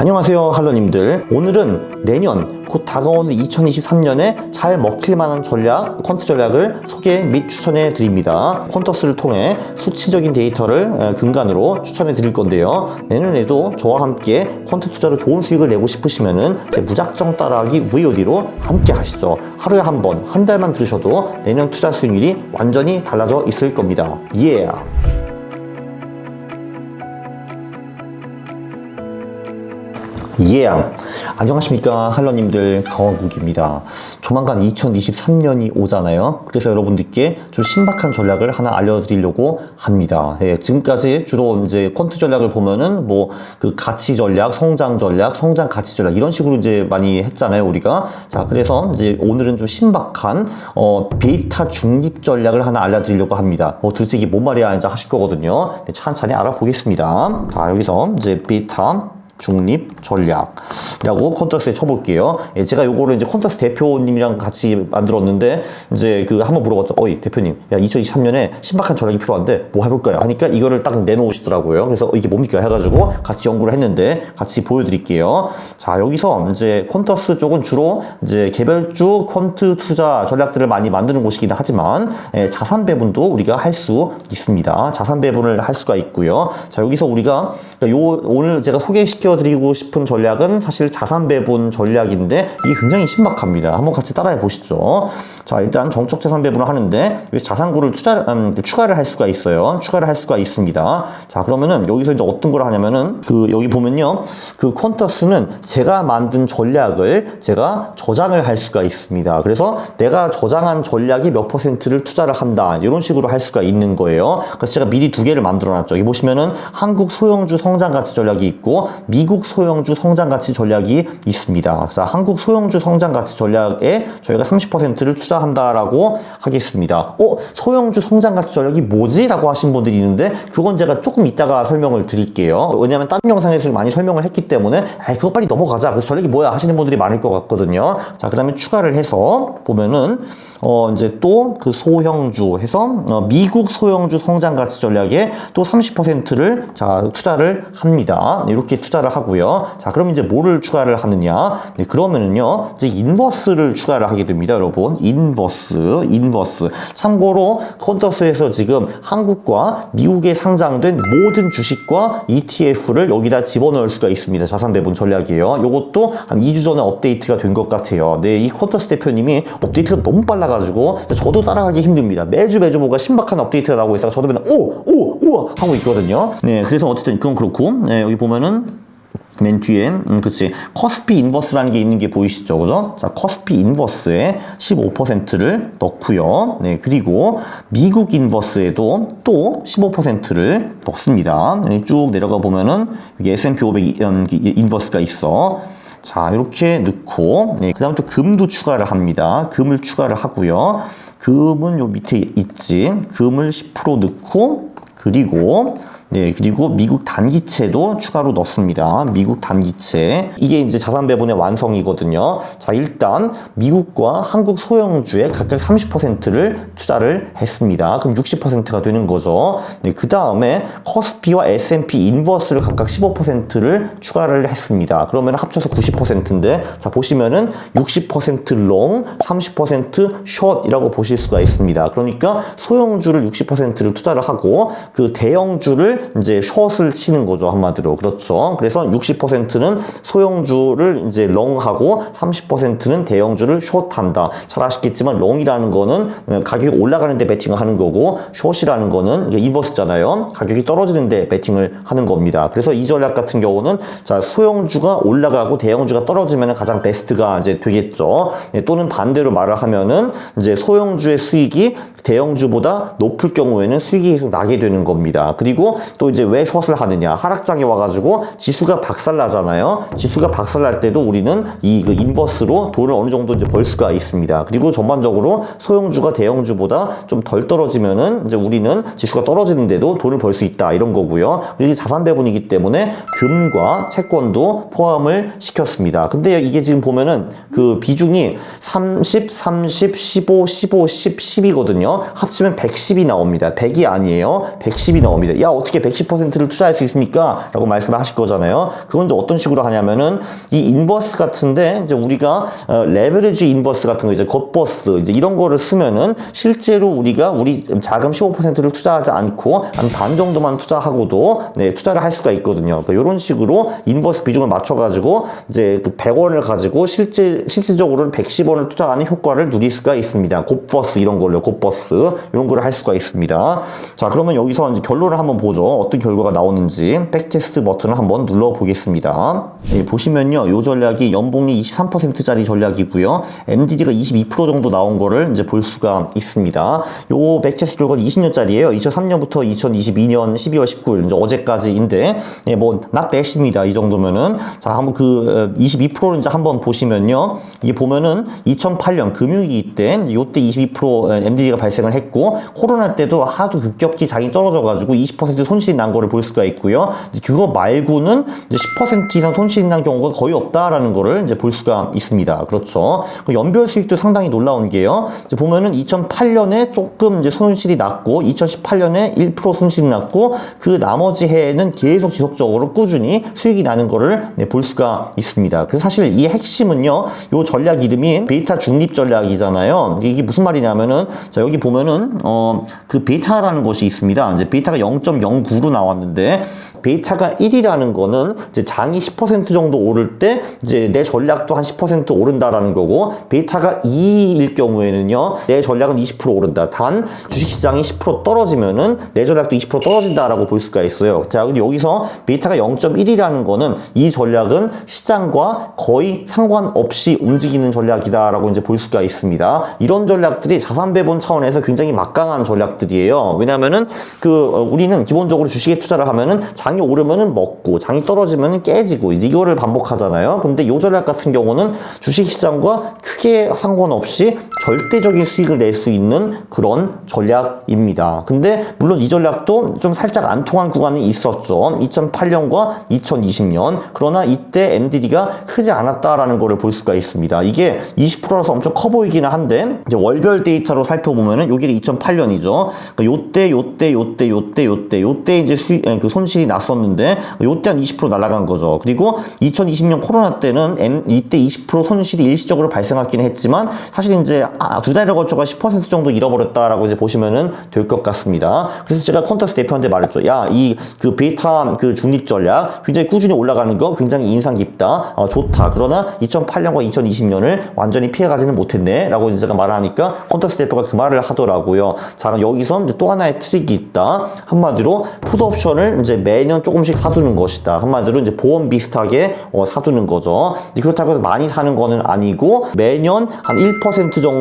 안녕하세요 할러님들. 오늘은 내년 곧 다가오는 2023년에 잘 먹힐 만한 전략 퀀트 전략을 소개 및 추천해 드립니다. 퀀터스를 통해 수치적인 데이터를 에, 근간으로 추천해 드릴 건데요. 내년에도 저와 함께 퀀트 투자로 좋은 수익을 내고 싶으시면은 제 무작정 따라하기 VOD로 함께 하시죠. 하루에 한 번 한 달만 들으셔도 내년 투자 수익률이 완전히 달라져 있을 겁니다. 예 예. 안녕하십니까 할러님들 강원국입니다. 조만간 2023년이 오잖아요. 그래서 여러분들께 좀 신박한 전략을 하나 알려드리려고 합니다. 예, 지금까지 주로 이제 퀀트 전략을 보면은 뭐 그 가치 전략, 성장 전략, 성장 가치 전략 이런 식으로 이제 많이 했잖아요 우리가. 자 그래서 이제 오늘은 좀 신박한 어 베이타 중립 전략을 하나 알려드리려고 합니다. 뭐 도대체 이게 뭔 말이야 이제 하실 거거든요. 네, 찬찬히 알아보겠습니다. 자 여기서 이제 베이타 중립 전략이라고 컨터스에 쳐볼게요. 예, 제가 요거를 이제 컨터스 대표님이랑 같이 만들었는데 이제 그 한번 물어봤죠. 어이 대표님, 야 2023년에 신박한 전략이 필요한데 뭐 해볼까요? 하니까 이거를 딱 내놓으시더라고요. 그래서 어, 이게 뭡니까 해가지고 같이 연구를 했는데 같이 보여드릴게요. 자 여기서 이제 컨터스 쪽은 주로 이제 개별주 퀀트 투자 전략들을 많이 만드는 곳이긴 하지만 예, 자산 배분도 우리가 할 수 있습니다. 자산 배분을 할 수가 있고요. 자 여기서 우리가 그러니까 요 오늘 제가 소개시켜 드리고 싶은 전략은 사실 자산 배분 전략인데 이게 굉장히 신박합니다. 한번 같이 따라해 보시죠. 자, 일단 정적 자산 배분을 하는데 자산구를 투자 음, 추가를 할 수가 있어요. 추가를 할 수가 있습니다. 자, 그러면은 여기서 이제 어떤 걸 하냐면은 그 여기 보면요. 그 퀀터스는 제가 만든 전략을 제가 저장을 할 수가 있습니다. 그래서 내가 저장한 전략이 몇 퍼센트를 투자를 한다. 이런 식으로 할 수가 있는 거예요. 그래서 제가 미리 두 개를 만들어 놨죠. 여기 보시면은 한국 소형주 성장 가치 전략이 있고 미국 소형주 성장 가치 전략이 있습니다. 그래서 한국 소형주 성장 가치 전략에 저희가 30%를 투자한다라고 하겠습니다. 어, 소형주 성장 가치 전략이 뭐지? 라고 하신 분들이 있는데 그건 제가 조금 이따가 설명을 드릴게요. 왜냐면 다른 영상에서 많이 설명을 했기 때문에 아, 그거 빨리 넘어가자. 그 전략이 뭐야? 하시는 분들이 많을 것 같거든요. 자, 그다음에 추가를 해서 보면은 어, 이제 또 그 소형주 해서 어, 미국 소형주 성장 가치 전략에 또 30%를 자, 투자를 합니다. 이렇게 투자를 하고요. 자, 그럼 이제 뭐를 추가를 하느냐? 네, 그러면은요. 이제 인버스를 추가를 하게 됩니다, 여러분. 인버스, 인버스. 참고로 컨터스에서 지금 한국과 미국에 상장된 모든 주식과 ETF를 여기다 집어넣을 수가 있습니다. 자산 배분 전략이에요. 요것도 한 2주 전에 업데이트가 된 것 같아요. 네, 이 컨터스 대표님이 업데이트가 너무 빨라가지고 저도 따라가기 힘듭니다. 매주 매주 뭔가 신박한 업데이트가 나오고 있어서 저도 맨날 오, 오, 우와 하고 있거든요. 네, 그래서 어쨌든 그건 그렇고 네, 여기 보면은 맨 뒤에 음, 그치. 커스피 인버스라는 게 있는 게 보이시죠? 그죠? 자 커스피 인버스에 15%를 넣고요. 네 그리고 미국 인버스에도 또 15%를 넣습니다. 네, 쭉 내려가 보면은 여기 S&P 500 음, 인버스가 있어. 자 이렇게 넣고 네, 그 다음 또 금도 추가를 합니다. 금을 추가를 하고요. 금은 요 밑에 있지. 금을 10% 넣고 그리고 네, 그리고 미국 단기채도 추가로 넣습니다. 미국 단기채. 이게 이제 자산 배분의 완성이거든요. 자, 일단 미국과 한국 소형주에 각각 30%를 투자를 했습니다. 그럼 60%가 되는 거죠. 네, 그 다음에 커스피와 S&P 인버스를 각각 15%를 추가를 했습니다. 그러면 합쳐서 90%인데, 자, 보시면은 60% 롱, 30% 숏이라고 보실 수가 있습니다. 그러니까 소형주를 60%를 투자를 하고 그 대형주를 이제 숏을 치는 거죠 한마디로 그렇죠. 그래서 60%는 소형주를 이제 롱하고 30%는 대형주를 숏한다. 잘 아시겠지만 롱이라는 거는 가격이 올라가는데 베팅을 하는 거고 숏이라는 거는 인버스잖아요. 가격이 떨어지는데 베팅을 하는 겁니다. 그래서 이 전략 같은 경우는 자 소형주가 올라가고 대형주가 떨어지면 가장 베스트가 이제 되겠죠. 네, 또는 반대로 말을 하면은 이제 소형주의 수익이 대형주보다 높을 경우에는 수익이 계속 나게 되는 겁니다. 그리고 또 이제 왜 숏을 하느냐? 하락장에 와가지고 지수가 박살나잖아요. 지수가 박살날 때도 우리는 이 그 인버스로 돈을 어느 정도 이제 벌 수가 있습니다. 그리고 전반적으로 소형주가 대형주보다 좀 덜 떨어지면은 이제 우리는 지수가 떨어지는데도 돈을 벌 수 있다 이런 거고요. 그리고 자산 배분이기 때문에 금과 채권도 포함을 시켰습니다. 근데 이게 지금 보면은 그 비중이 30, 30, 15, 15, 10, 10이거든요. 합치면 110이 나옵니다. 100이 아니에요. 110이 나옵니다. 야 어떻게 어떻게 110%를 투자할 수 있습니까? 라고 말씀을 하실 거잖아요. 그건 이제 어떤 식으로 하냐면은 이 인버스 같은데 이제 우리가 어, 레버리지 인버스 같은 거 이제 겉버스 이제 이런 거를 쓰면은 실제로 우리가 우리 자금 15%를 투자하지 않고 한 반 정도만 투자하고도 네, 투자를 할 수가 있거든요. 그러니까 이런 식으로 인버스 비중을 맞춰가지고 이제 그 100원을 가지고 실제 실질적으로는 110원을 투자하는 효과를 누릴 수가 있습니다. 곱버스 이런 걸로 곱버스 이런 거를 할 수가 있습니다. 자 그러면 여기서 이제 결론을 한번 보죠. 어떤 결과가 나오는지 백테스트 버튼을 한번 눌러 보겠습니다. 예, 보시면요, 이 전략이 연봉이 23%짜리 전략이고요, MDD가 22% 정도 나온 거를 이제 볼 수가 있습니다. 요 백테스트 결과는 20년짜리예요. 2003년부터 2022년 12월 19일 이제 어제까지인데, 예, 뭐 bad입니다. 이 정도면은 자 한번 그 22%를 이제 한번 보시면요, 이게 보면은 2008년 금융위기 때 요때 22% MDD가 발생을 했고 코로나 때도 하도 급격히 장이 떨어져가지고 20%손 실이 난 거를 볼 수가 있고요. 그거 말고는 이제 10% 이상 손실이 난 경우가 거의 없다라는 거를 이제 볼 수가 있습니다. 그렇죠. 그 연별 수익도 상당히 놀라운 게요. 보면은 2008년에 조금 이제 손실이 났고 2018년에 1% 손실이 났고 그 나머지 해에는 계속 지속적으로 꾸준히 수익이 나는 거를 네, 볼 수가 있습니다. 그래서 사실 이 핵심은요. 요 전략 이름이 베이타 중립 전략이잖아요. 이게 무슨 말이냐면은 자 여기 보면은 어 그 베이타라는 것이 있습니다. 이제 베이타가 0.09로 나왔는데 베이타가 1이라는 거는 이제 장이 10% 정도 오를 때 이제 내 전략도 한 10% 오른다라는 거고 베이타가 2일 경우에는요 내 전략은 20% 오른다. 단 주식시장이 10% 떨어지면은 내 전략도 20% 떨어진다라고 볼 수가 있어요. 자 근데 여기서 베이타가 0.1이라는 거는 이 전략은 시장과 거의 상관없이 움직이는 전략이다라고 이제 볼 수가 있습니다. 이런 전략들이 자산 배분 차원에서 굉장히 막강한 전략들이에요. 왜냐하면은 그 어, 우리는 기본적으로 주식에 투자를 하면은 장이 오르면은 먹고 장이 떨어지면은 깨지고 이거를 반복하잖아요. 근데 요 전략 같은 경우는 주식 시장과 크게 상관없이 절대적인 수익을 낼 수 있는 그런 전략입니다. 근데 물론 이 전략도 좀 살짝 안 통한 구간이 있었죠. 2008년과 2020년. 그러나 이때 MDD가 크지 않았다라는 거를 볼 수가 있습니다. 이게 20%라서 엄청 커 보이기는 한데 월별 데이터로 살펴보면은 여기가 2008년이죠. 그러니까 요때 요때 요때 요때 요때 요때 이제 아니, 그 손실이 났었는데 요때 한 20% 날아간 거죠. 그리고 2020년 코로나 때는 M, 이때 20% 손실이 일시적으로 발생하긴 했지만 사실 이제 아, 두 달에 걸쳐가 10% 정도 잃어버렸다라고 이제 보시면은 될 것 같습니다. 그래서 제가 콘터스 대표한테 말했죠. 야, 이 그 베이타 그 중립 전략 굉장히 꾸준히 올라가는 거 굉장히 인상 깊다. 어, 좋다. 그러나 2008년과 2020년을 완전히 피해가지는 못했네. 라고 이제 제가 말을 하니까 콘터스 대표가 그 말을 하더라고요. 자, 그럼 여기서 이제 또 하나의 트릭이 있다. 한마디로 푸드 옵션을 이제 매년 조금씩 사두는 것이다. 한마디로 이제 보험 비슷하게 어, 사두는 거죠. 그렇다고 해서 많이 사는 거는 아니고 매년 한 1% 정도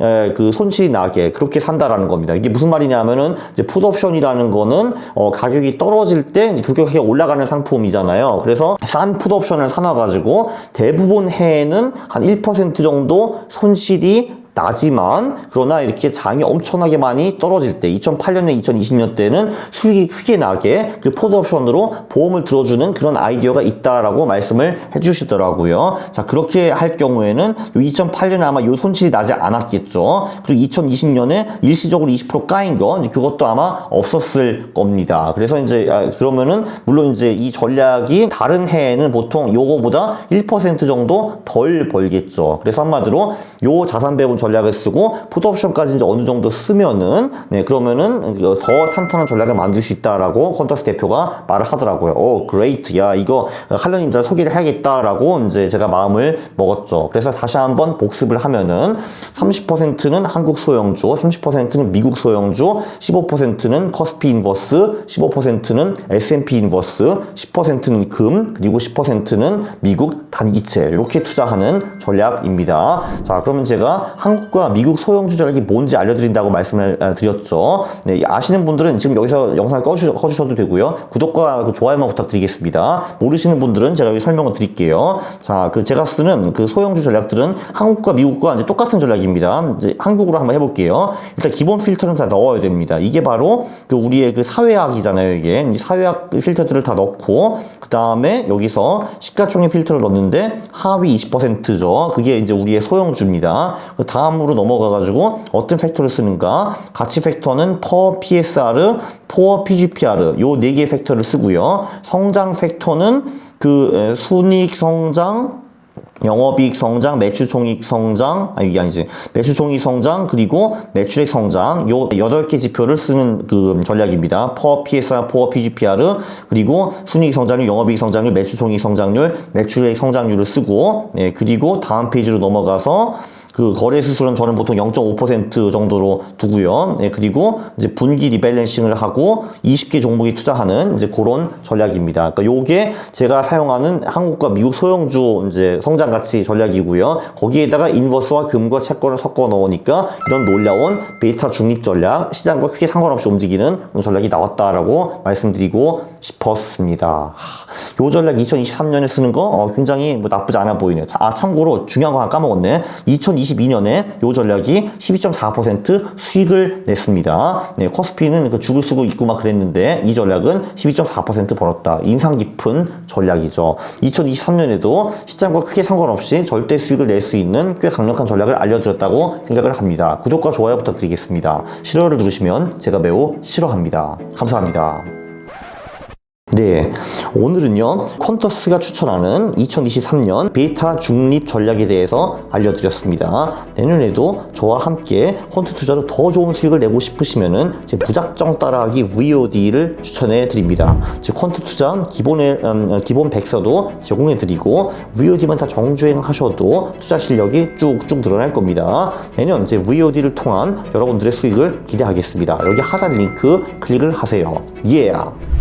에, 그 손실이 나게 그렇게 산다라는 겁니다. 이게 무슨 말이냐면은 이제 푸드 옵션이라는 거는 어, 가격이 떨어질 때 급격하게 올라가는 상품이잖아요. 그래서 싼 푸드 옵션을 사놔가지고 대부분 해에는 한 1% 정도 손실이 나지만 그러나 이렇게 장이 엄청나게 많이 떨어질 때 2008년에 2020년 때는 수익이 크게 나게 그 포드 옵션으로 보험을 들어주는 그런 아이디어가 있다라고 말씀을 해주시더라고요. 자 그렇게 할 경우에는 2008년에 아마 요 손실이 나지 않았겠죠. 그리고 2020년에 일시적으로 20% 까인 거 그것도 아마 없었을 겁니다. 그래서 이제 아, 그러면은 물론 이제 이 전략이 다른 해에는 보통 요거보다 1% 정도 덜 벌겠죠. 그래서 한마디로 요 자산 배분 전략을 쓰고 풋옵션까지 이제 어느 정도 쓰면은 네 그러면은 더 탄탄한 전략을 만들 수 있다라고 컨터스 대표가 말을 하더라고요. 오 그레이트 야 이거 할려님들 소개를 해야겠다라고 이제 제가 마음을 먹었죠. 그래서 다시 한번 복습을 하면은 30%는 한국 소형주, 30%는 미국 소형주, 15%는 커스피 인버스, 15%는 S&P 인버스, 10%는 금, 그리고 10%는 미국 단기채 이렇게 투자하는 전략입니다. 자 그러면 제가 한국 과 미국 소형 주 전략이 뭔지 알려드린다고 말씀을 아, 드렸죠. 네, 아시는 분들은 지금 여기서 영상을 꺼주, 꺼주셔도 되고요. 구독과 그 좋아요만 부탁드리겠습니다. 모르시는 분들은 제가 여기 설명을 드릴게요. 자, 그 제가 쓰는 그 소형주 전략들은 한국과 미국과 이제 똑같은 전략입니다. 이제 한국으로 한번 해볼게요. 일단 기본 필터는 다 넣어야 됩니다. 이게 바로 그 우리의 그 사회학이잖아요. 이게 이 사회학 필터들을 다 넣고 그 다음에 여기서 시가총액 필터를 넣는데 하위 20%죠. 그게 이제 우리의 소형주입니다. 그 다음 다음으로 넘어가가지고 어떤 팩터를 쓰는가? 가치 팩터는 per PSR, per PGPR 요 네 개의 팩터를 쓰고요. 성장 팩터는 그 에, 순이익 성장, 영업이익 성장, 매출 총이익 성장, 아니 이게 아니지. 매출 총이익 성장 그리고 매출액 성장 요 여덟 개 지표를 쓰는 그 전략입니다. per PSR, per PGPR 그리고 순이익 성장률, 영업이익 성장률, 매출 총이익 성장률, 매출액 성장률을 쓰고 예, 그리고 다음 페이지로 넘어가서 그 거래 수수료는 저는 보통 0.5% 정도로 두고요. 예, 그리고 이제 분기 리밸런싱을 하고 20개 종목에 투자하는 이제 그런 전략입니다. 그러니까 요게 제가 사용하는 한국과 미국 소형주 이제 성장 가치 전략이고요. 거기에다가 인버스와 금과 채권을 섞어 넣으니까 이런 놀라운 베이타 중립 전략, 시장과 크게 상관없이 움직이는 전략이 나왔다라고 말씀드리고 싶었습니다. 하, 요 전략 2023년에 쓰는 거 어, 굉장히 뭐 나쁘지 않아 보이네요. 자, 아, 참고로 중요한 거 하나 까먹었네. 2022년에 요 전략이 12.4% 수익을 냈습니다. 네, 코스피는 그 죽을 쓰고 있고 막 그랬는데 이 전략은 12.4% 벌었다. 인상 깊은 전략이죠. 2023년에도 시장과 크게 상관없이 절대 수익을 낼 수 있는 꽤 강력한 전략을 알려드렸다고 생각을 합니다. 구독과 좋아요 부탁드리겠습니다. 싫어요를 누르시면 제가 매우 싫어합니다. 감사합니다. 네, 오늘은요 퀀터스가 추천하는 2023년 베이타 중립 전략에 대해서 알려드렸습니다. 내년에도 저와 함께 퀀트 투자로 더 좋은 수익을 내고 싶으시면은 제 무작정 따라하기 VOD를 추천해 드립니다. 제 퀀트 투자 기본의 음, 기본 백서도 제공해 드리고 VOD만 다 정주행 하셔도 투자 실력이 쭉쭉 늘어날 겁니다. 내년 제 VOD를 통한 여러분들의 수익을 기대하겠습니다. 여기 하단 링크 클릭을 하세요. 예. Yeah.